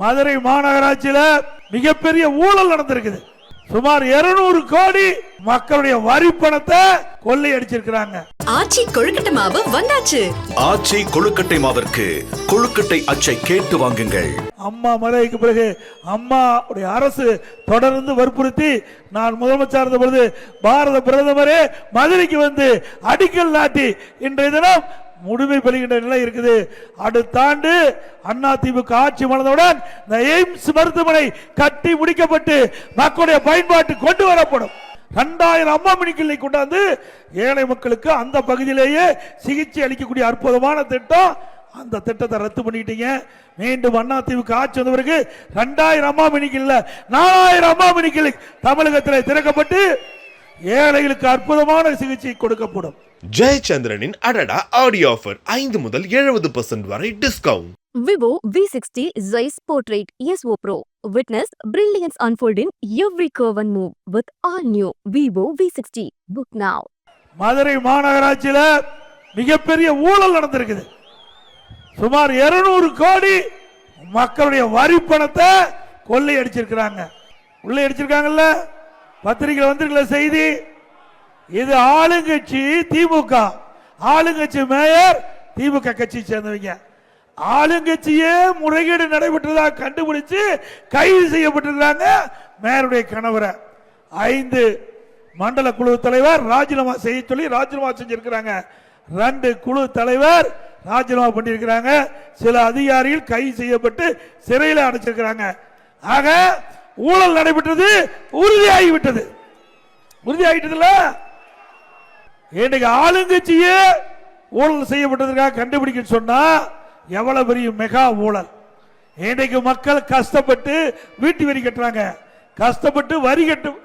மதுரை மாநகராட்சியில மிகப்பெரிய ஊழல் நடந்திருக்குது. சுமார் 200 கோடி மக்களுடைய வரி பணத்தை கொள்ளையடிச்சிருக்கிறாங்க. ஆச்சி கொழுக்கட்டை மாவு வந்தாச்சு. ஆச்சி கொழுக்கட்டை மாவிற்கு கொழுக்கட்டை அச்சை கேட்டு வாங்குங்கள். அம்மா மறைவுக்கு பிறகு அம்மா உடைய அரசு தொடர்ந்து வற்புறுத்தி நான் முதலமைச்சர் இருந்த பொழுது பாரத பிரதமரே மதுரைக்கு வந்து அடிக்கல் நாட்டி இன்றைய தினம் முழுமை பெறுகின்ற நிலை இருக்குது. அடுத்த ஆண்டு அண்ணா திமுக ஆட்சி மலர்ந்தவுடன் இந்த எய்ம்ஸ் மருத்துவமனை கட்டி முடிக்கப்பட்டு மக்களுடைய பயன்பாட்டு கொண்டு வரப்படும். ரெண்டாயிரம் அம்மா மணி கொண்டாந்து ஏழை மக்களுக்கு அந்த பகுதியிலேயே சிகிச்சை அளிக்கக்கூடிய அற்புதமான திட்டம். அந்த திட்டத்தை ரத்து பண்ணிட்டீங்க. மீண்டும் அண்ணா திமுக ஆட்சி வந்த பிறகு ரெண்டாயிரம் அம்மா மணிக்கு இல்ல நாலாயிரம் அம்மா மணிக்கு தமிழகத்தில் திறக்கப்பட்டு ஏழைகளுக்கு அற்புதமான சிகிச்சை கொடுக்கப்படும் ஜெயச்சந்திரனின் அடடா ஆடியோ ஆஃபர் ஐந்து முதல் எழுபது பர்சன்ட் வரை discount Vivo V60 Zeiss Portrait ESO Pro. Witness brilliance unfold in every curve and move with all new Vivo V60. Book now. Madurai மாநகராட்சியில மிகப்பெரிய ஊழல் நடந்திருக்குது சுமார் 200 கோடி மக்களுடைய வரி பணத்தை கொள்ளை அடிச்சிருக்கிறாங்க கொள்ளை அடிச்சிருக்காங்கல்ல பத்திரிகை வந்திருக்கல செய்தி இது ஆளுங்கட்சி திமுக. ஆளுங்கட்சி மேயர் திமுக கட்சி சேர்ந்தவங்க. ஆளுங்கட்சியே முறைகேடு நடைபெற்றதாக கண்டுபிடிச்சு கைது செய்யப்பட்டிருக்கிறாங்க மேயருடைய கணவரை. ஐந்து மண்டல குழு தலைவர் ராஜினாமா செய்ய சொல்லி ராஜினாமா செஞ்சிருக்கிறாங்க. ரெண்டு குழு தலைவர் ராஜினாமா பண்ணியிருக்கிறாங்க. சில அதிகாரிகள் கைது செய்யப்பட்டு சிறையில் அடைச்சிருக்கிறாங்க. ஆக ஊழல் நடைபெற்றது உறுதியாகிவிட்டது. உறுதியாகிட்டதுல இன்னைக்கு ஆளுங்கட்சியே ஊழல் செய்யப்பட்டதற்காக கண்டுபிடிக்க சொன்னா எவ்வளவு பெரிய மெகா ஊழல். இன்னைக்கு மக்கள் கஷ்டப்பட்டு வீட்டு வரி கட்டுறாங்க. கஷ்டப்பட்டு வரி கட்டு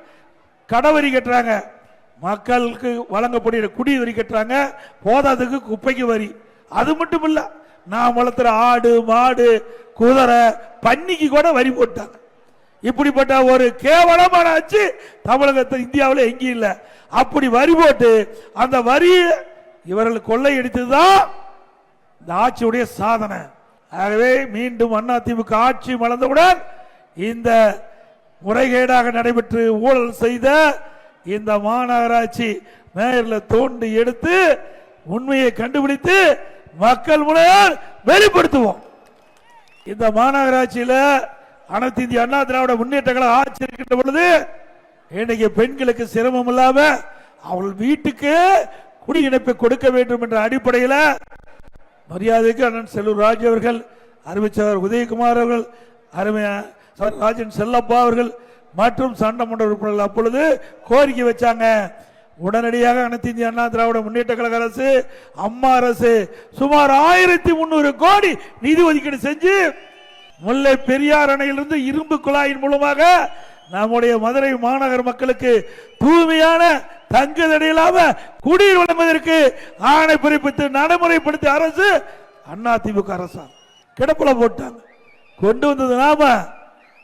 கடை வரி கட்டுறாங்க. மக்களுக்கு வழங்கப்படுகிற குடி வரி கட்டுறாங்க. போதாதுக்கு குப்பைக்கு வரி. அது மட்டும் இல்லை நான் வளர்த்துற ஆடு மாடு குதிரை பன்னிக்கு கூட வரி போட்டாங்க. இப்படிப்பட்ட ஒரு கேவலமான ஆட்சி தமிழகத்தில் இந்தியாவில் எங்கேயும் இல்லை. அப்படி வரி போட்டு அந்த வரியை இவர்கள் கொள்ளையடித்ததுதான் இந்த ஆட்சியுடைய சாதனை. ஆகவே மீண்டும் அண்ணா திமுக ஆட்சி மலர்ந்தவுடன் இந்த முறைகேடாக நடைபெற்று ஊழல் செய்த இந்த மாநகராட்சி மேயர்ல தோண்டி எடுத்து உண்மையை கண்டுபிடித்து மக்கள் முனையால் வெளிப்படுத்துவோம். இந்த மாநகராட்சியில் அனைத்து இந்திய அண்ணா திராவிட முன்னேற்றங்களை கழக ஆட்சி இருக்கின்ற பொழுது இன்னைக்கு பெண்களுக்கு சிரமம் இல்லாம அவள் வீட்டுக்கு குடியிணைப்பை கொடுக்க வேண்டும் என்ற அடிப்படையில் மரியாதைக்கு அண்ணன் செல்லூர் ராஜ் அவர்கள் அறிவிச்சவர் உதயகுமார் அவர்கள் அருமையா ராஜன் செல்லப்பா அவர்கள் மற்றும் சட்டமன்ற உறுப்பினர்கள் அப்பொழுது கோரிக்கை வச்சாங்க. உடனடியாக அனைத்து இந்திய அண்ணா திராவிட முன்னேற்ற கழக அரசு அம்மா அரசு சுமார் ஆயிரத்தி முன்னூறு கோடி நிதி ஒதுக்கீடு செஞ்சு முல்லை பெரியார் அணையிலிருந்து இரும்பு குழாயின் மூலமாக நம்முடைய மதுரை மாநகர் மக்களுக்கு தூய்மையான தங்குதடை இல்லாம குடிநீர் வழங்குவதற்கு ஆணை பிறப்பித்து நடைமுறைப்படுத்திய அரசு அண்ணா திமுக அரசாங்கம். கிடப்புல போட்டாங்க. கொண்டு வந்தது நாம.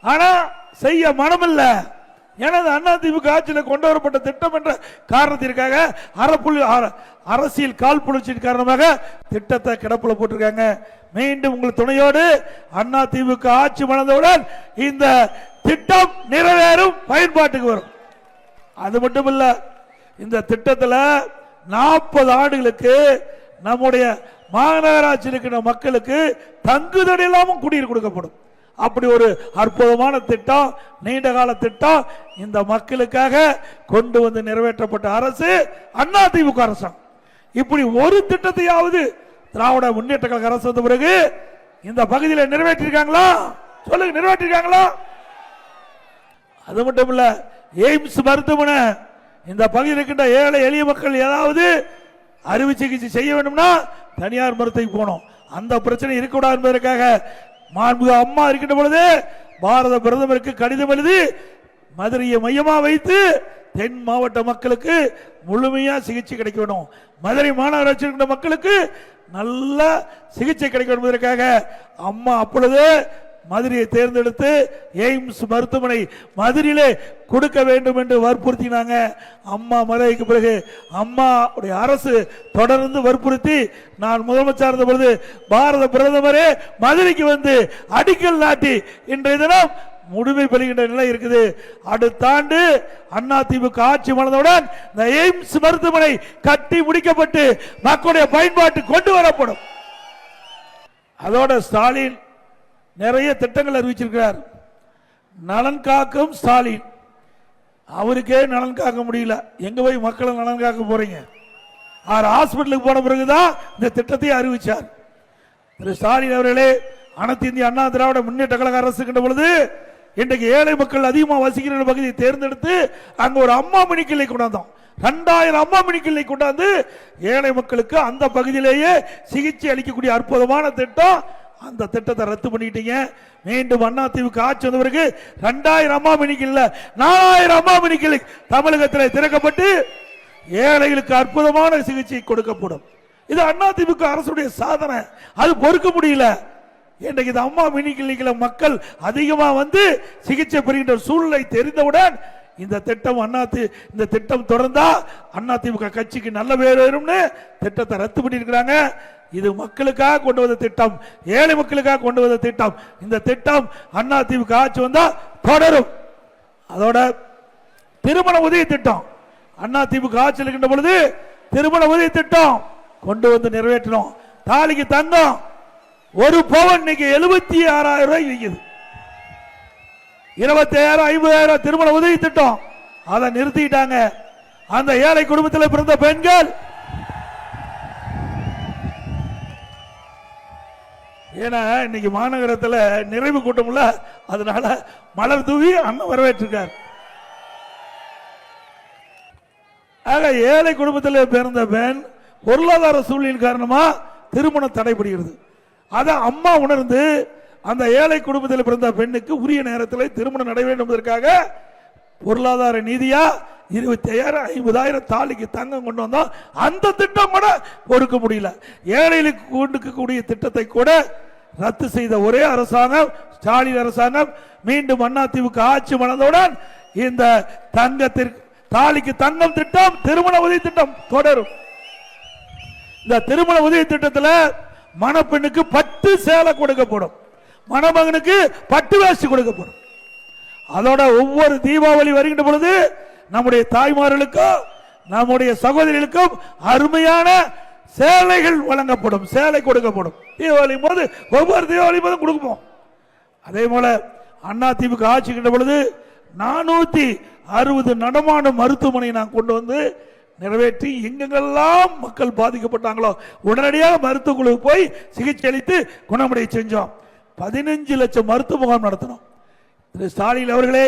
ஆனா செய்ய மனமில்லை. எனது அண்ணா திமுக ஆட்சியில் கொண்டு வரப்பட்ட திட்டம் என்ற காரணத்திற்காக அறப்புள்ளி அரசியல் காழ்ப்புணர்ச்சியின் காரணமாக திட்டத்தை கிடப்புல போட்டிருக்காங்க. மீண்டும் உங்கள் துணையோடு அண்ணா திமுக ஆட்சி வளர்ந்தவுடன் இந்த திட்டம் நிறைவேறும் பயன்பாட்டுக்கு வரும். அது மட்டும் இல்ல இந்த திட்டத்தில் நாற்பது ஆண்டுகளுக்கு நம்முடைய மாநகராட்சியில் இருக்கிற மக்களுக்கு தங்குதடை இல்லாமல் குடிநீர் கொடுக்கப்படும். அப்படி ஒரு அற்புதமான திட்டம் நீண்ட கால திட்டம் இந்த மக்களுக்காக கொண்டு வந்து நிறைவேற்றப்பட்ட அரசு அண்ணா திமுக அரசாங்கம். இப்படி ஒரு திட்டத்தையாவது திராவிட முன்னேற்ற கழக அரசு வந்த பிறகு இந்த பகுதியில் நிறைவேற்றிருக்காங்களா? சொல்லுங்க நிறைவேற்றிருக்காங்களா? அது மட்டும் இல்ல எய்ம்ஸ் மருத்துவமனை இந்த பகுதியில் இருக்கின்ற ஏழை எளிய மக்கள் ஏதாவது அறுவை சிகிச்சை செய்ய வேண்டும்னா தனியார் மருத்துவம் போகணும். அந்த பிரச்சனை இருக்கக்கூடாது என்பதற்காக மாண்புக அம்மா இருக்கின்ற பொழுது பாரத பிரதமருக்கு கடிதம் எழுதி மதுரையை மையமா வைத்து தென் மாவட்ட மக்களுக்கு முழுமையா சிகிச்சை கிடைக்க வேண்டும். மதுரை மாநகராட்சி இருக்கின்ற மக்களுக்கு நல்ல சிகிச்சை கிடைக்க வேண்டும். என்பதற்காக அம்மா அப்பொழுது மதுரையை தேர்ந்தெடுத்து எய்ம்ஸ் மருத்துவமனை மதுரையிலே கொடுக்க வேண்டும் என்று வற்புறுத்தினாங்க. அம்மா மறைவுக்கு பிறகு அம்மாவுடைய அரசு தொடர்ந்து வற்புறுத்தி நான் முதலமைச்சர் இருந்த பொழுது பாரத பிரதமரே மதுரைக்கு வந்து அடிக்கல் நாட்டி இன்றைய தினம் முழுமை பெறுகின்ற நிலை இருக்குது. அடுத்த ஆண்டு அண்ணா திமுக ஆட்சி மலர்ந்தவுடன் இந்த எய்ம்ஸ் மருத்துவமனை கட்டி முடிக்கப்பட்டு மக்களுடைய பயன்பாட்டு கொண்டு வரப்படும். அதோட ஸ்டாலின் நிறைய திட்டங்கள் அறிவிச்சிருக்கிறார். நலன் காக்கும் ஸ்டாலின். அவருக்கே நலன் காக்க முடியல. எங்க போய் மக்களை நலன் காக்க போறீங்க? அவர் ஹாஸ்பிட்டலுக்கு போன பிறகுதான் இந்த திட்டத்தை அறிவிச்சார். திரு ஸ்டாலின் அவர்களே அனைத்து இந்திய அண்ணா திராவிட முன்னேற்ற கழக அரசு கண்ட பொழுது இன்றைக்கு ஏழை மக்கள் அதிகமாக வசிக்கிற பகுதியை தேர்ந்தெடுத்து அங்க ஒரு அம்மா மணி கிளை கொண்டாந்தோம். ரெண்டாயிரம் அம்மா மணி கிளை கொண்டாந்து ஏழை மக்களுக்கு அந்த பகுதியிலேயே சிகிச்சை அளிக்கக்கூடிய அற்புதமான திட்டம் அந்த திட்டத்தை ரத்து பண்ணிட்டீங்க மீண்டும் அண்ணா திமுக ஆட்சி வந்த பிறகு ரெண்டாயிரம் அம்மா மணிக்கு இல்ல நாலாயிரம் அம்மா மணிக்கு தமிழகத்தில் திறக்கப்பட்டு ஏழைகளுக்கு அற்புதமான சிகிச்சை கொடுக்கப்படும். இது அண்ணா திமுக அரசுடைய சாதனை. அது பொறுக்க முடியல. இன்றைக்கு இது அம்மா மினி கிளினிக்கில் மக்கள் அதிகமாக வந்து சிகிச்சை பெறுகின்ற சூழ்நிலை தெரிந்தவுடன் இந்த திட்டம் அண்ணாத்தி இந்த திட்டம் தொடர்ந்தா அதிமுக கட்சிக்கு நல்ல பேர் வரும்னு திட்டத்தை ரத்து பண்ணியிருக்கிறாங்க. இது மக்களுக்காக கொண்டு வந்த திட்டம் ஏழை மக்களுக்காக கொண்டு வந்த திட்டம். இந்த திட்டம் அதிமுக ஆட்சி வந்தா தொடரும். அதோட திருமண உதவி திட்டம் அண்ணா திமுக ஆட்சியில் இருக்கின்ற பொழுது திருமண உதவி திட்டம் கொண்டு வந்து நிறைவேற்றணும். தாலிக்கு தங்கம் ஒரு பவன் இன்னைக்கு எழுபத்தி ஆறாயிரம் ரூபாய் விற்குது இருபத்தாயிரம் ஐம்பதாயிரம் திருமண உதவி திட்டம். அதை நிறுத்திட்டாங்க. அந்த ஏழை குடும்பத்தில் பிறந்த பெண்கள். ஏன்னா இன்னைக்கு மாநகரத்தில் நிறைவு கூட்டம்ல அதனால மலர் தூவி அண்ணன் வரவேற்றிருக்கார். ஆக ஏழை குடும்பத்தில் பிறந்த பெண் பொருளாதார சூழ்நிலையின் காரணமா திருமணம் தடைபடுகிறது. அதை அம்மா உணர்ந்து அந்த ஏழை குடும்பத்தில் பிறந்த பெண்ணுக்கு உரிய நேரத்தில் திருமணம் நடைபெற வேண்டும் என்பதற்காக பொருளாதார நீதியா இருபத்தி ஐயாயிரம் ஐம்பதாயிரம் தாலிக்கு தங்கம் கொண்டு வந்தோம் அந்த திட்டம் கூட பொறுக்க முடியல. ஏழைகளுக்கு கொடுக்கக்கூடிய திட்டத்தை கூட ரத்து செய்த ஒரே அரசாங்கம் ஸ்டாலின் அரசாங்கம். மீண்டும் அதிமுக ஆட்சி மணந்தவுடன் இந்த தங்கத்திற்கு தாலிக்கு தங்கம் திட்டம் திருமண உதவி திட்டம் தொடரும். இந்த திருமண உதவி திட்டத்தில் மணப்பெண்ணுக்கு பத்து சேலை கொடுக்கப்படும். மணமகனுக்கு பட்டு வேஷ்டி கொடுக்கப்படும் அதோட ஒவ்வொரு தீபாவளி வருகின்ற பொழுது நம்முடைய தாய்மார்களுக்கும் நம்முடைய சகோதரிகளுக்கும் அருமையான சேலைகள் வழங்கப்படும் சேலை கொடுக்கப்படும். தீபாவளி போது ஒவ்வொரு தீபாவளி போதும் கொடுப்போம் அதே போல அண்ணா திமுக ஆட்சிக்கின்ற பொழுது நானூத்தி அறுபது நடமாடும் மருத்துவமனை நான் கொண்டு வந்து நிறைவேற்றி எங்கெங்கெல்லாம் மக்கள் பாதிக்கப்பட்டாங்களோ உடனடியாக மருத்துவ குழுவுக்கு போய் சிகிச்சை அளித்து குணமடைய செஞ்சோம். பதினஞ்சு லட்சம் மருத்துவ முகாம் நடத்தினோம் திரு ஸ்டாலின் அவர்களே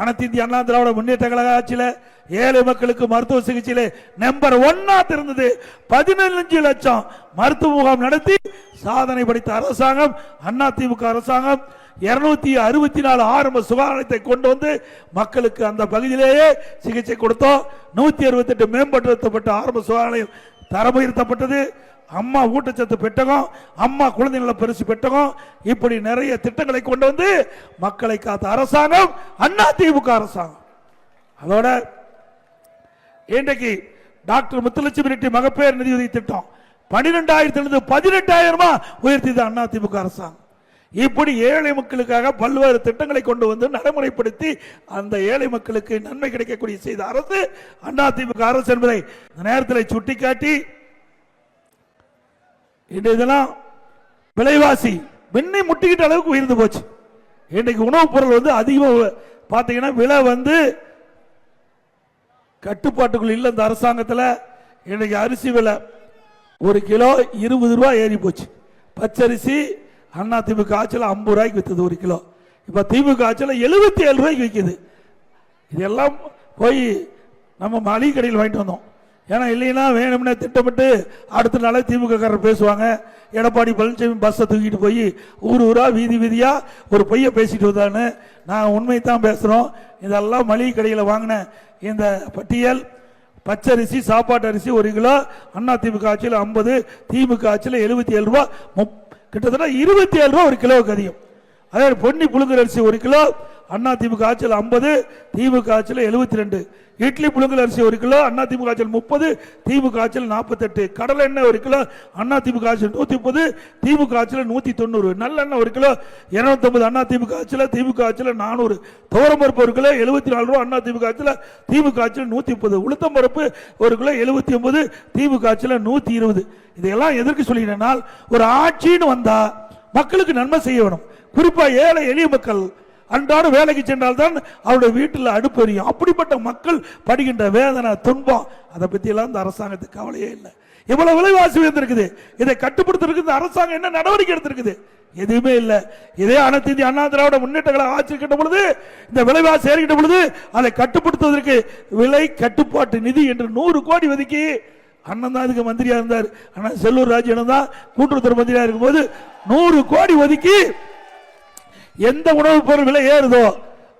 அனைத்து இந்திய அண்ணா திராவிட முன்னேற்ற கழக ஆட்சியில் ஏழை மக்களுக்கு மருத்துவ சிகிச்சையில் நம்பர் ஒன்னா இருந்தது. பதினஞ்சு லட்சம் மருத்துவ முகாம் நடத்தி சாதனை படைத்த அரசாங்கம் அண்ணா திமுக அரசாங்கம் இருநூத்தி அறுபத்தி நாலு ஆரம்ப சுகாதாரத்தை கொண்டு வந்து மக்களுக்கு அந்த பகுதியிலேயே சிகிச்சை கொடுத்தோம். நூத்தி அறுபத்தி எட்டு மேம்படுத்தப்பட்ட ஆரம்ப சுகாதாரம் தரம் உயர்த்தப்பட்டது அம்மா ஊட்டச்சத்து பெட்டகம் அம்மா குழந்தை நல பரிசு பெட்டகம் இப்படி நிறைய திட்டங்களை கொண்டு வந்து மக்களை காத்த அரசாங்கம் அண்ணா திமுக அரசாங்கம். அதோட இன்றைக்கு டாக்டர் முத்துலட்சுமி ரெட்டி மகப்பேறு நிதியுதவி திட்டம் பனிரெண்டாயிரத்திலிருந்து பதினெட்டாயிரமா உயர்த்தியது அண்ணா திமுக அரசாங்கம். இப்படி ஏழை மக்களுக்காக பல்வேறு திட்டங்களை கொண்டு வந்து நடைமுறைப்படுத்தி அந்த ஏழை மக்களுக்கு நன்மை கிடைக்கக்கூடிய செய்த அரசு அண்ணா அரசு என்பதை நேரத்தில் சுட்டிக்காட்டி இன்று இதெல்லாம் விலைவாசி விண்ணை முட்டிக்கிட்ட அளவுக்கு உயர்ந்து போச்சு. இன்றைக்கு உணவுப் பொருள் வந்து அதிகமாக பார்த்தீங்கன்னா விலை வந்து கட்டுப்பாட்டுக்குள் இல்லை இந்த அரசாங்கத்தில். இன்னைக்கு அரிசி விலை ஒரு கிலோ இருபது ரூபா ஏறி போச்சு. பச்சரிசி அண்ணா திமுக ஆட்சியில் ஐம்பது ரூபாய்க்கு விற்றது ஒரு கிலோ. இப்போ திமுக ஆட்சியில் எழுபத்தி ஏழு ரூபாய்க்கு விற்கிது இதெல்லாம் போய் நம்ம மளிகை கடையில் வாங்கிட்டு வந்தோம். ஏன்னா இல்லைன்னா வேணும்னே திட்டமிட்டு அடுத்த நாளே திமுக காரர் பேசுவாங்க. எடப்பாடி பழனிசாமி பஸ்ஸை தூக்கிட்டு போய் ஊர் ஊரா வீதி வீதியா ஒரு பொய்யை பேசிட்டு வந்தான்னு நான் உண்மை தான் பேசுகிறோம் இதெல்லாம் மளிகை கடையில் வாங்கின இந்த பட்டியல் பச்சரிசி சாப்பாட்டு அரிசி ஒரு கிலோ அண்ணா திமுக ஆட்சியில் ஐம்பது திமுக ஆட்சியில் எழுபத்தி ஏழு ரூபா முப்- கிட்டத்தட்ட இருபத்தி ஏழு ரூபா ஒரு கிலோவுக்கு அதிகம். அதே பொன்னி புழுங்கல் அரிசி ஒரு கிலோ அண்ணா திமுக ஆட்சியில் ஐம்பது திமுக ஆட்சியில் எழுபத்தி ரெண்டு இட்லி புழுங்கல் அரிசி ஒரு கிலோ அண்ணா திமுக ஆட்சியில் முப்பது திமுக ஆட்சியில் நாற்பத்தெட்டு. கடலை எண்ணெய் ஒரு கிலோ அண்ணா திமுக ஆட்சியில் நூற்றி முப்பது திமுக ஆட்சியில் நூற்றி தொண்ணூறு நல்லெண்ணெய் ஒரு கிலோ இரநூத்தொம்பது அண்ணா திமுக ஆட்சியில் திமுக ஆட்சியில் நானூறு. துவரம்பருப்பு ஒரு கிலோ எழுபத்தி நாலு ரூபா அண்ணா திமுக ஆட்சியில் திமுக ஆட்சியில் நூற்றி முப்பது உளுத்தம்பருப்பு ஒரு கிலோ எழுபத்தி ஒன்பது திமுக ஆட்சியில் நூற்றி இருபது இதையெல்லாம் எதற்கு சொல்லினால் ஒரு ஆட்சின்னு வந்தால் மக்களுக்கு நன்மை செய்ய வேணும். குறிப்பாக ஏழை எளிய மக்கள் அன்றாட வேலைக்கு சென்றால்தான் அவருடைய வீட்டில் அடுப்பு எரியும். அப்படிப்பட்ட மக்கள் படுகின்ற வேதனை துன்பம் அதை பற்றியெல்லாம் இந்த அரசாங்கத்துக்கு கவலையே இல்லை. இவ்வளவு விலைவாசி உயர்ந்திருக்குது. இதை கட்டுப்படுத்துறதுக்கு இந்த அரசாங்கம் என்ன நடவடிக்கை எடுத்திருக்குது? எதுவுமே இல்லை. இதே அனைத்து இந்திய அண்ணா திராவிட முன்னேற்றங்களை ஆட்சி பொழுது இந்த விலைவாசி ஏறிக்கிட்ட பொழுது அதை கட்டுப்படுத்துவதற்கு விலை கட்டுப்பாட்டு நிதி என்று நூறு கோடி ஒதுக்கி அண்ணன் தான் இதுக்கு மந்திரியா இருந்தார். ஆனால் செல்லூர் ராஜன் தான் கூட்டுறவுத்துறை மந்திரியா இருக்கும்போது நூறு கோடி ஒதுக்கி எந்த உணவுப் பொருள் விலை ஏறுதோ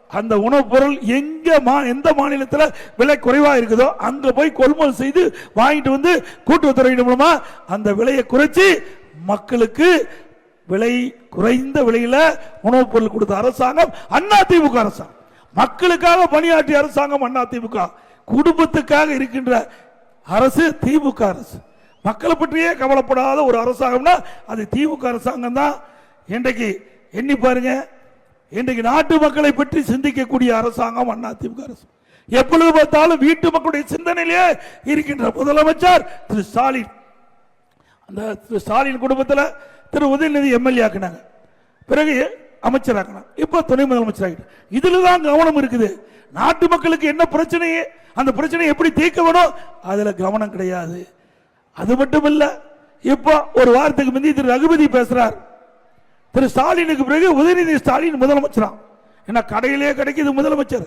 அந்த உணவுப் பொருள் எங்க மா எந்த மாநிலத்தில் விலை குறைவா இருக்குதோ அங்க போய் கொள்முதல் செய்து வாங்கிட்டு வந்து கூட்டுறவுத்துறை மூலமா அந்த விலையை குறைச்சி மக்களுக்கு விலை குறைந்த விலையில உணவுப் பொருள் கொடுத்த அரசாங்கம் அண்ணா திமுக அரசாங்கம். மக்களுக்காக பணியாற்றிய அரசாங்கம் அண்ணா திமுக குடும்பத்துக்காக இருக்கின்ற அரசு திமுக அரசு. மக்களை பற்றியே கவலைப்படாத ஒரு அரசாங்கம்னா அது திமுக அரசாங்கம் தான் இன்றைக்கு எண்ணி பாருங்க. இன்றைக்கு நாட்டு மக்களை பற்றி சிந்திக்கக்கூடிய அரசாங்கம் அண்ணா திமுக அரசு. எப்பொழுது பார்த்தாலும் வீட்டு மக்களுடைய சிந்தனையிலேயே இருக்கின்ற முதலமைச்சர் திரு ஸ்டாலின். அந்த திரு ஸ்டாலின் குடும்பத்தில் திரு உதயநிதி எம்எல்ஏ ஆக்கினாங்க. பிறகு அமைச்சராக்கினாங்க இப்போ துணை முதலமைச்சர் ஆகிட்டு இதில் தான் கவனம் இருக்குது. நாட்டு மக்களுக்கு என்ன பிரச்சனையே அந்த பிரச்சனையை எப்படி தீர்க்க வேணும்? அதில் கவனம் கிடையாது. அது மட்டும் இல்லை இப்போ ஒரு வாரத்துக்கு முந்தி திரு ரகுபதி பேசுகிறார் திரு ஸ்டாலினுக்கு பிறகு உதயநிதி ஸ்டாலின் முதலமைச்சராம் என்ன கடையிலே கிடைக்குது முதலமைச்சர்.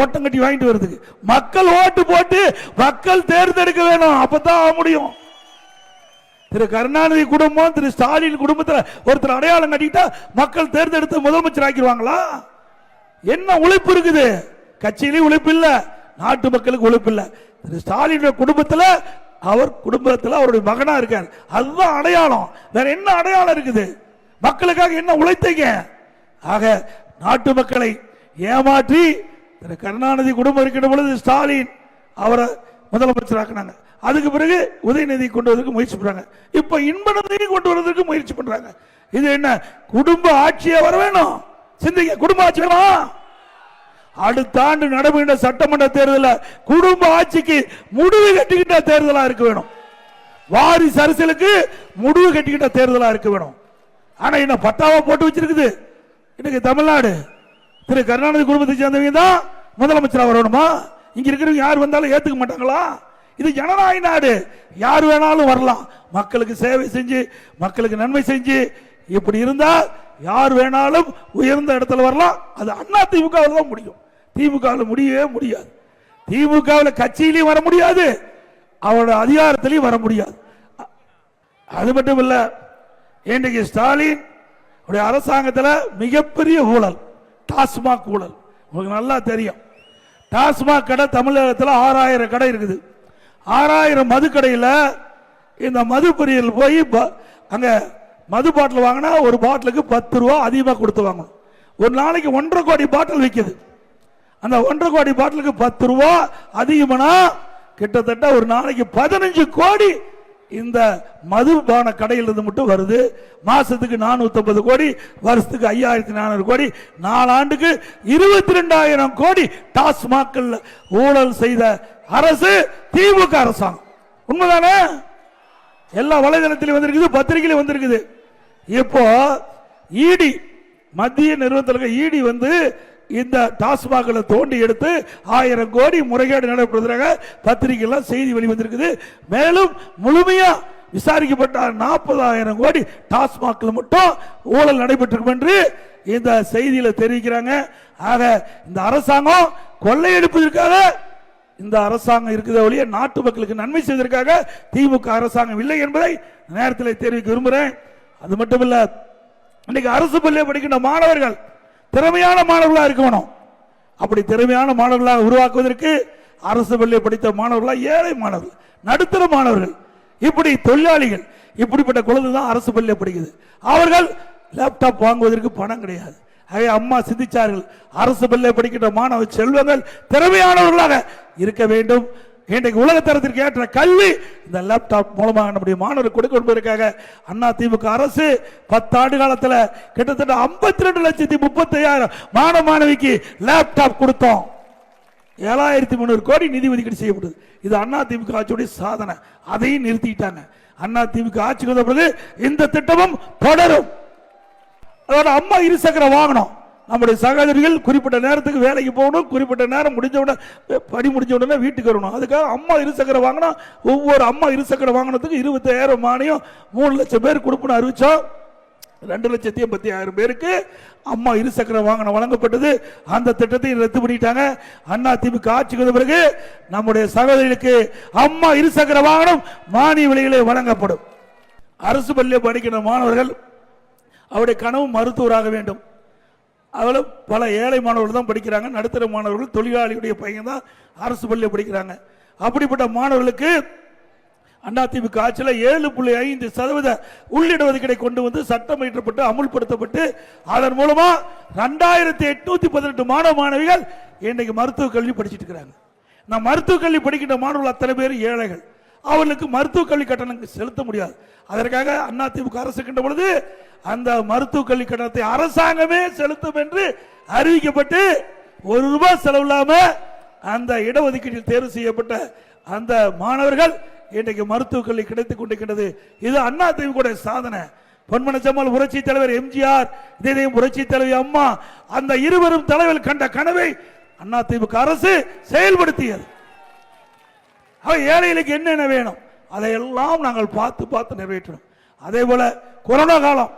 ஓட்டம் கட்டி வாங்கிட்டு வருதுக்கு மக்கள் ஓட்டு போட்டு மக்கள் தேர்ந்தெடுக்க வேணும். அப்பதான் முடியும். திரு கருணாநிதி குடும்பம் திரு ஸ்டாலின் குடும்பத்தில் ஒருத்தர் அடையாளம் கட்டிட்டா மக்கள் தேர்ந்தெடுத்து முதலமைச்சர் ஆக்கிடுவாங்களா? என்ன உழைப்பு இருக்குது? கட்சியிலையும் உழைப்பு இல்லை. நாட்டு மக்களுக்கு உழைப்பு இல்லை. திரு ஸ்டாலின் குடும்பத்தில் அவர் குடும்பத்தில் அவருடைய மகனா இருக்கார். அதுதான் அடையாளம். வேற என்ன அடையாளம் இருக்குது? மக்களுக்காக என்ன உழைத்தீங்க? ஆக நாட்டு மக்களை ஏமாற்றி திரு கருணாநிதி குடும்பம் இருக்கின்ற பொழுது ஸ்டாலின் அவரை முதலமைச்சராக்குனாங்க. அதுக்கு பிறகு உதயநிதி கொண்டு வரதுக்கு முயற்சி பண்றாங்க. இப்ப இன்பநிதியை கொண்டு வரதுக்கு முயற்சி பண்றாங்க. இது என்ன குடும்ப ஆட்சியை வர வேணும்? சிந்திங்க குடும்ப ஆட்சி வேணும் அடுத்த ஆண்டு நடைபெறுகின்ற சட்டமன்ற தேர்தலில் குடும்ப ஆட்சிக்கு முடிவு கட்டிக்கிட்ட தேர்தலாக இருக்க வேணும். வாரிசு அரசியலுக்கு முடிவு கட்டிக்கிட்ட தேர்தலாக இருக்க வேணும். ஆனா என்ன பட்டாவா போட்டு வச்சிருக்குது? இன்னைக்கு தமிழ்நாடு. திரு கருணாநிதி குடும்பத்தை சேர்ந்தவங்க தான் முதலமைச்சராக வரணுமா? இங்க இருக்கிறவங்க யார் வந்தாலும் ஏத்துக்க மாட்டாங்களா? இது ஜனநாயக நாடு. யார் வேணாலும் வரலாம். மக்களுக்கு சேவை செஞ்சு மக்களுக்கு நன்மை செஞ்சு இப்படி இருந்தால் யார் வேணாலும் உயர்ந்த இடத்துல வரலாம். அது அண்ணா திமுகவில் தான் முடியும். திமுகவில் முடியவே முடியாது. திமுகவில் கட்சியிலையும் வர முடியாது. அவரோட அதிகாரத்திலையும் வர முடியாது. அது மட்டும் இல்லை இன்றைக்கு ஸ்டாலின் உடைய அரசாங்கத்தில் மிகப்பெரிய ஊழல் டாஸ்மாக் ஊழல். உங்களுக்கு நல்லா தெரியும். டாஸ்மாக் கடை தமிழகத்தில் ஆறாயிரம் கடை இருக்குது. ஆறாயிரம் மதுக்கடையில் இந்த மது பொரியல் போய் அங்கே மது பாட்டில் வாங்கினா ஒரு பாட்டிலுக்கு பத்து ரூபா அதிகமாக கொடுத்து வாங்கணும். ஒரு நாளைக்கு ஒன்றரை கோடி பாட்டில் விற்கிது அந்த ஒன்றரை கோடி பாட்டிலுக்கு பத்து ரூபா அதிகமானா கிட்டத்தட்ட ஒரு நாளைக்கு பதினஞ்சு கோடி இந்த மதுபான கடையிலிருந்து மட்டும் வருது. மாசத்துக்கு நானூத்தி கோடி வருஷத்துக்கு ஐயாயிரத்தி நானூறு கோடி நாலாண்டுக்கு இருபத்தி ரெண்டாயிரம் கோடி டாஸ்மாக்கள் ஊழல் செய்த அரசு திமுக அரசாங்கம். உண்மைதானே? எல்லா வலைதளத்திலும் வந்திருக்குது பத்திரிகையிலும் வந்திருக்குது. இப்போ இடி மத்திய நிறுவனத்தில் இடி வந்து இந்த டாஸ்மாக்களை தோண்டி எடுத்து ஆயிரம் கோடி முறைகேடு நடைபெறுவதாக பத்திரிகைலாம் செய்தி வெளிவந்திருக்குது. மேலும் முழுமையா விசாரிக்கப்பட்ட நாற்பதாயிரம் கோடி டாஸ்மாகில் மட்டும் ஊழல் நடைபெற்றிருக்கும் என்று இந்த செய்தியில் தெரிவிக்கிறாங்க. ஆக இந்த அரசாங்கம் கொள்ளையடிப்பதற்காக இந்த அரசாங்கம் இருக்கிற ஒழிய நாட்டு மக்களுக்கு நன்மை செய்வதற்காக திமுக அரசாங்கம் இல்லை என்பதை நேரத்தில் தெரிவிக்க விரும்புகிறேன் அது மட்டும் இல்லை இன்னைக்கு அரசு பள்ளியை படிக்கின்ற மாணவர்கள் திறமையான மாணவர்களாக இருக்கணும். அப்படி திறமையான மாணவர்களாக உருவாக்குவதற்கு அரசு பள்ளியை படித்த மாணவர்களாக ஏழை மாணவர்கள் நடுத்தர மாணவர்கள் இப்படி தொழிலாளிகள் இப்படிப்பட்ட குழந்தை தான் அரசு பள்ளியில் படிக்குது. அவர்கள் லேப்டாப் வாங்குவதற்கு பணம் கிடையாது. ஆகவே அம்மா சிந்திச்சார்கள் அரசு பள்ளியில் படிக்கின்ற மாணவ செல்வங்கள் திறமையானவர்களாக இருக்க வேண்டும். இன்றைக்கு உலகத்தரத்திற்கு ஏற்ற கல்வி இந்த லேப்டாப் மூலமாக நம்முடைய மாணவர்கள் கொடுக்க என்பதற்காக அண்ணா திமுக அரசு பத்தாண்டு காலத்தில் கிட்டத்தட்ட 52 ரெண்டு லட்சத்தி முப்பத்தையாயிரம் மாணவ மாணவிக்கு லேப்டாப் கொடுத்தோம். ஏழாயிரத்தி முந்நூறு கோடி நிதி ஒதுக்கீடு செய்யப்படுது இது அண்ணா திமுக ஆட்சியுடைய சாதனை. அதையும் நிறுத்திட்டாங்க. அண்ணா திமுக ஆட்சிக்கு வந்த பிறகு இந்த திட்டமும் தொடரும். அதோட அம்மா இருசக்கர வாகனம். நம்முடைய சகோதரிகள் குறிப்பிட்ட நேரத்துக்கு வேலைக்கு போகணும் குறிப்பிட்ட நேரம் முடிஞ்ச உடனே படி முடிஞ்ச உடனே வீட்டுக்கு வரணும். அதுக்காக அம்மா இருசக்கர வாங்கினா ஒவ்வொரு அம்மா இருசக்கர வாங்கினதுக்கு இருபத்தாயிரம் மானியம் மூணு லட்சம் பேர் கொடுக்கணும் அறிவிச்சோம் ரெண்டு லட்சத்தி எண்பத்தி ஆயிரம் பேருக்கு அம்மா இருசக்கர வாகனம் வழங்கப்பட்டது. அந்த திட்டத்தை ரத்து பண்ணிட்டாங்க. அண்ணா திமுக ஆட்சிக்கு வந்த பிறகு நம்முடைய சகோதரிகளுக்கு அம்மா இருசக்கர வாகனம் மானிய விலையிலே வழங்கப்படும். அரசு பள்ளியில் படிக்கிற மாணவர்கள் அவருடைய கனவு மருத்துவராக வேண்டும். அதில் பல ஏழை மாணவர்கள் தான் படிக்கிறாங்க. நடுத்தர மாணவர்கள் தொழிலாளியுடைய பையன் தான் அரசு பள்ளியில் படிக்கிறாங்க. அப்படிப்பட்ட மாணவர்களுக்கு அதிமுக ஆட்சியில் ஏழு புள்ளி ஐந்து சதவீத உள்ளிடஒதுக்கீடை கொண்டு வந்து சட்டம் இயற்றப்பட்டு அமுல்படுத்தப்பட்டு அதன் மூலமா ரெண்டாயிரத்தி எட்நூத்தி பதினெட்டு மாணவ மாணவிகள் இன்றைக்கு மருத்துவக் கல்வி படிச்சிட்டு இருக்கிறாங்க. நான் மருத்துவக் கல்வி படிக்கின்ற மாணவர்கள் அத்தனை பேர் ஏழைகள். அவர்களுக்கு மருத்துவ கல்வி கட்டணம் செலுத்த முடியாது. அதற்காக அண்ணா திமுக அரசு இருக்கின்ற பொழுது அந்த மருத்துவ கல்வி கட்டணத்தை அரசாங்கமே செலுத்தும் என்று அறிவிக்கப்பட்டு ஒரு ரூபாய் செலவில்லாம அந்த இடஒதுக்கீட்டில் தேர்வு செய்யப்பட்ட அந்த மாணவர்கள் இன்றைக்கு மருத்துவ கல்வி கிடைத்துக் கொண்டிருக்கிறது இது அண்ணா திமுக சாதனை. பொன்மன செம்மல் புரட்சி தலைவர் எம்ஜிஆர் இதயம் புரட்சி தலைவி அம்மா அந்த இருவரும் தலைவர் கண்ட கனவை அண்ணா திமுக அரசு செயல்படுத்தியது. அவ ஏழைகளுக்கு என்னென்ன வேணும்? அதையெல்லாம் நாங்கள் பார்த்து பார்த்து நிறைவேற்றணும். அதே போல் கொரோனா காலம்.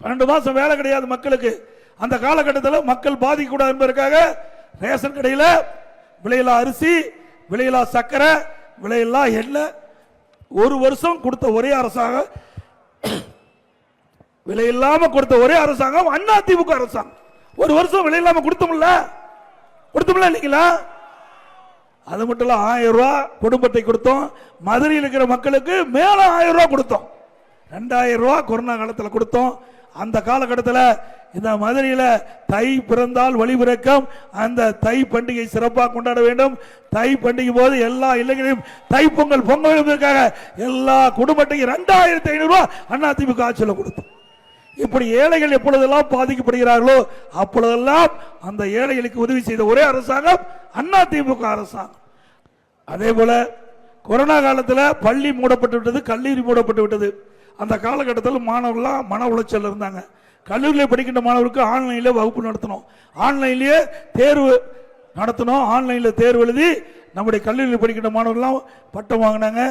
பன்னெண்டு மாதம் வேலை கிடையாது மக்களுக்கு. அந்த காலகட்டத்தில் மக்கள் பாதிக்கக்கூடாது என்பதற்காக ரேஷன் கடையில் விலையில்லா அரிசி விலையில்லா சர்க்கரை விலையில்லா எண்ணெய் ஒரு வருஷம் கொடுத்த ஒரே அரசாங்கம். விலை இல்லாம கொடுத்த ஒரே அரசாங்கம் அண்ணா அரசாங்கம். ஒரு வருஷம் விலை இல்லாம கொடுத்தோம்ல? கொடுத்தோம்ல இல்லைங்களா? அது மட்டும் இல்ல ஆயிரம் ரூபா குடும்பத்தை கொடுத்தோம். மதுரையில் இருக்கிற மக்களுக்கு மேல ஆயிரம் ரூபா கொடுத்தோம். ரெண்டாயிரம் ரூபா கொரோனா காலத்தில் கொடுத்தோம். அந்த காலகட்டத்தில் இந்த மதுரையில் தை பிறந்தால் வழிபிறக்கம் அந்த தை பண்டிகை சிறப்பாக கொண்டாட வேண்டும். தை பண்டிகை போது எல்லா இல்லங்களையும் தை பொங்கல் பொங்கல் எல்லா குடும்பத்தையும் ரெண்டாயிரத்தி ஐநூறுரூவா அண்ணா திமுக ஆட்சியில் கொடுத்தோம். இப்படி ஏழைகள் எப்பொழுதெல்லாம் பாதிக்கப்படுகிறார்களோ அப்பொழுதெல்லாம் அந்த ஏழைகளுக்கு உதவி செய்த ஒரே அரசாங்கம் அண்ணா திமுக அரசாங்கம். அதே போல கொரோனா காலத்தில் பள்ளி மூடப்பட்டு விட்டது கல்லூரி மூடப்பட்டு விட்டது. அந்த காலகட்டத்தில் மாணவர்கள்லாம் மன உளைச்சல் இருந்தாங்க. கல்லூரியில் படிக்கின்ற மாணவருக்கு ஆன்லைனில் வகுப்பு நடத்தணும். ஆன்லைன்லேயே தேர்வு நடத்தணும். ஆன்லைனில் தேர்வு எழுதி நம்முடைய கல்லூரியில் படிக்கின்ற மாணவர்கள்லாம் பட்டம் வாங்கினாங்க.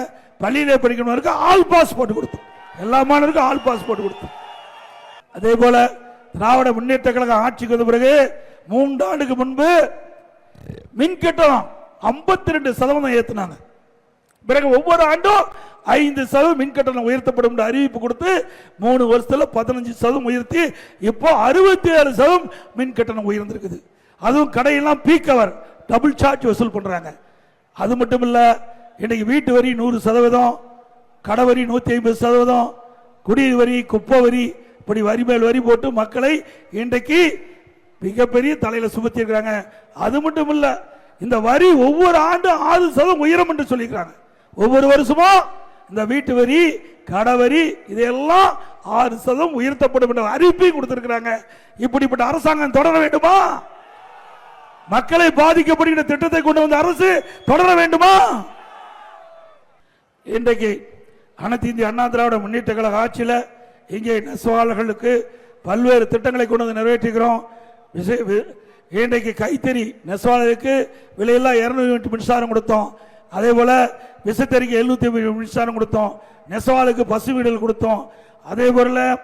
பள்ளியிலே படிக்கிறவருக்கு ஆல் பாஸ் போட்டு கொடுத்தோம். எல்லா மாணவருக்கும் ஆல் பாஸ் போட்டு கொடுத்தோம். அதே போல திராவிட முன்னேற்ற கழகம் ஆட்சிக்கு வந்த பிறகு மூன்று ஆண்டுக்கு முன்பு மின் கட்டணம் ஐம்பத்தி ரெண்டு சதவீதம் ஏத்துனாங்க. பிறகு ஒவ்வொரு ஆண்டும் ஐந்து சதவீதம் மின் கட்டணம் உயர்த்தப்படும் அறிவிப்பு கொடுத்து மூணு வருஷத்தில் பதினஞ்சு சதவீதம் உயர்த்தி இப்போ அறுபத்தி ஏழு சதவீதம் மின் கட்டணம் உயர்ந்திருக்குது. அதுவும் கடையெல்லாம் பீக் அவர் டபுள் சார்ஜ் வசூல் பண்ணுறாங்க அது மட்டும் இல்லை இன்றைக்கி வீட்டு வரி நூறு சதவீதம் கடை வரி நூற்றி ஐம்பது சதவீதம் குடிநீர் வரி குப்பை வரி இப்படி வரி மேல் வரி போட்டு மக்களை இன்றைக்கு மிகப்பெரிய தலையில சுமத்திருக்கிறாங்க அது மட்டும் இல்ல இந்த வரி ஒவ்வொரு ஆண்டும் ஆறு சதம் உயரும் என்று சொல்லிக்கிறாங்க ஒவ்வொரு வருஷமும் இந்த வீட்டு வரி கடை வரி இதெல்லாம் ஆறு சதம் உயர்த்தப்படும் என்ற அறிவிப்பையும் கொடுத்திருக்கிறாங்க. இப்படிப்பட்ட அரசாங்கம் தொடர வேண்டுமா? மக்களை பாதிக்கப்படுகிற திட்டத்தை கொண்டு வந்த அரசு தொடர வேண்டுமா? இன்றைக்கு அனைத்து இந்திய அண்ணா திராவிட முன்னேற்ற கழக ஆட்சியில் இங்கே நெசவாளர்களுக்கு பல்வேறு திட்டங்களை கொண்டு வந்து நிறைவேற்றுகிறோம். விசை- இன்றைக்கு கைத்தறி நெசவாளருக்கு விலையெல்லாம் இரநூறு யூனிட் மின்சாரம் கொடுத்தோம். அதே போல் விசைத்தறிக்கு எழுநூத்தி ஐம்பது மின்சாரம் கொடுத்தோம். நெசவாளுக்கு பசு வீடுகள் கொடுத்தோம். அதே போல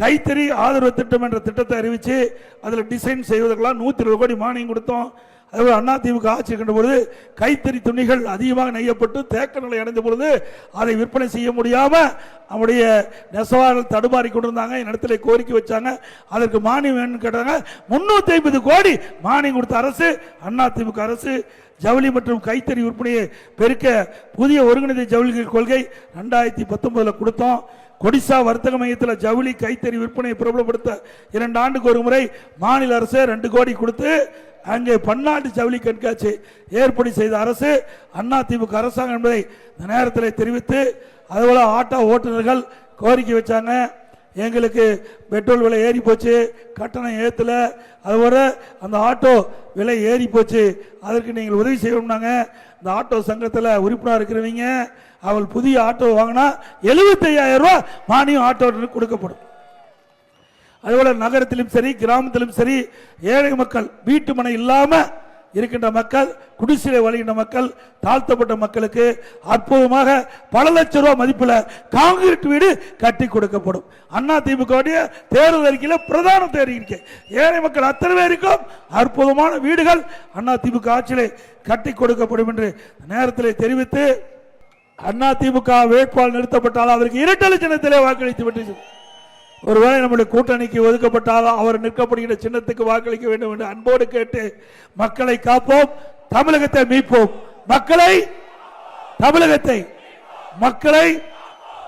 கைத்தறி ஆதரவு திட்டம் என்ற திட்டத்தை அறிவித்து அதில் டிசைன் செய்வதற்கெல்லாம் நூற்றி இருபது கோடி மானியம் கொடுத்தோம். அதுபோல் அண்ணா திமுக ஆட்சி இருக்கின்ற பொழுது கைத்தறி துணிகள் அதிகமாக நெய்யப்பட்டு தேக்க நிலை அடைந்த பொழுது அதை விற்பனை செய்ய முடியாமல் நம்முடைய நெசவாளர்கள் தடுமாறி கொண்டிருந்தாங்க. என் இடத்துல கோரிக்கை வச்சாங்க. அதற்கு மானியம் வேணும்னு கேட்டாங்க. முன்னூற்றி ஐம்பது கோடி மானியம் கொடுத்த அரசு அண்ணா திமுக அரசு ஜவுளி மற்றும் கைத்தறி விற்பனையை பெருக்க புதிய ஒருங்கிணைந்த ஜவுளி கொள்கை ரெண்டாயிரத்தி பத்தொன்பதில் கொடுத்தோம். கொடிசா வர்த்தக மையத்தில் ஜவுளி கைத்தறி விற்பனை பிரபலப்படுத்த இரண்டு ஆண்டுக்கு ஒரு முறை மாநில அரசு ரெண்டு கோடி கொடுத்து அங்கே பன்னாட்டு ஜவுளி கண்காட்சி ஏற்பாடு செய்த அரசு அண்ணா திமுக அரசாங்கம் என்பதை இந்த நேரத்தில் தெரிவித்து அதுபோல் ஆட்டோ ஓட்டுநர்கள் கோரிக்கை வச்சாங்க. எங்களுக்கு பெட்ரோல் விலை ஏறி போச்சு கட்டணம் ஏற்றலை அதுபோல் அந்த ஆட்டோ விலை ஏறி போச்சு. அதற்கு நீங்கள் உதவி செய்யணும்னாங்க. இந்த ஆட்டோ சங்கத்தில் உறுப்பினர் இருக்கிறவங்க அவள் புதிய ஆட்டோ வாங்கினா 75000 ரூபாய் மானியம் ஆட்டோ கொடுக்கப்படும். அதுபோல் நகரத்திலும் சரி கிராமத்திலும் சரி ஏழை மக்கள் வீட்டு மனை இல்லாமல் இருக்கின்ற மக்கள் குடிசிலை வழிகின்ற மக்கள் தாழ்த்தப்பட்ட மக்களுக்கு அற்புதமாக பல லட்சம் ரூபாய் மதிப்பில் காங்கிரீட் வீடு கட்டி கொடுக்கப்படும். அண்ணா திமுக தேர்தல் அறிக்கையில் பிரதான தேர்தல் ஏழை மக்கள் அத்தனை பேருக்கும் அற்புதமான வீடுகள் அண்ணா திமுக ஆட்சியிலே கட்டி கொடுக்கப்படும் என்று நேரத்தில் தெரிவித்து அண்ணா திமுக வேட்பாளர் நிறுத்தப்பட்டால் அவருக்கு இரட்டலை சின்னத்திலே வாக்களித்து விட்டு ஒருவேளை நம்முடைய கூட்டணிக்கு ஒதுக்கப்பட்டால் அவர் நிற்கப்படுகிற சின்னத்துக்கு வாக்களிக்க வேண்டும் என்று அன்போடு கேட்டு மக்களை காப்போம் தமிழகத்தை மீட்போம். மக்களை தமிழகத்தை மக்களை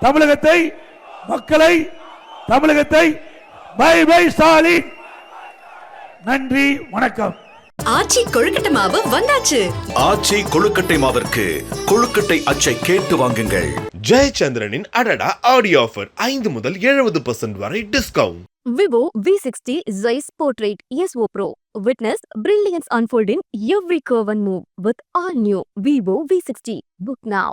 தமிழகத்தை மக்களை தமிழகத்தை பை பை ஸ்டாலின். நன்றி வணக்கம். ஆச்சி கொழுக்கட்டை மாவு வந்தாச்சு. ஆச்சி கொழுக்கட்டை மாவிற்கு கொழுக்கட்டை அச்சை கேட்டு வாங்குங்கள். ஜெயச்சந்திரனின் அடடா ஆடியோ ஆஃபர் ஐந்து முதல் எழுபது பர்சன்ட் வரை discount Vivo V60 Zeiss Portrait ESO Pro. Witness brilliance unfold in every curve and move with all new Vivo V60. Book now.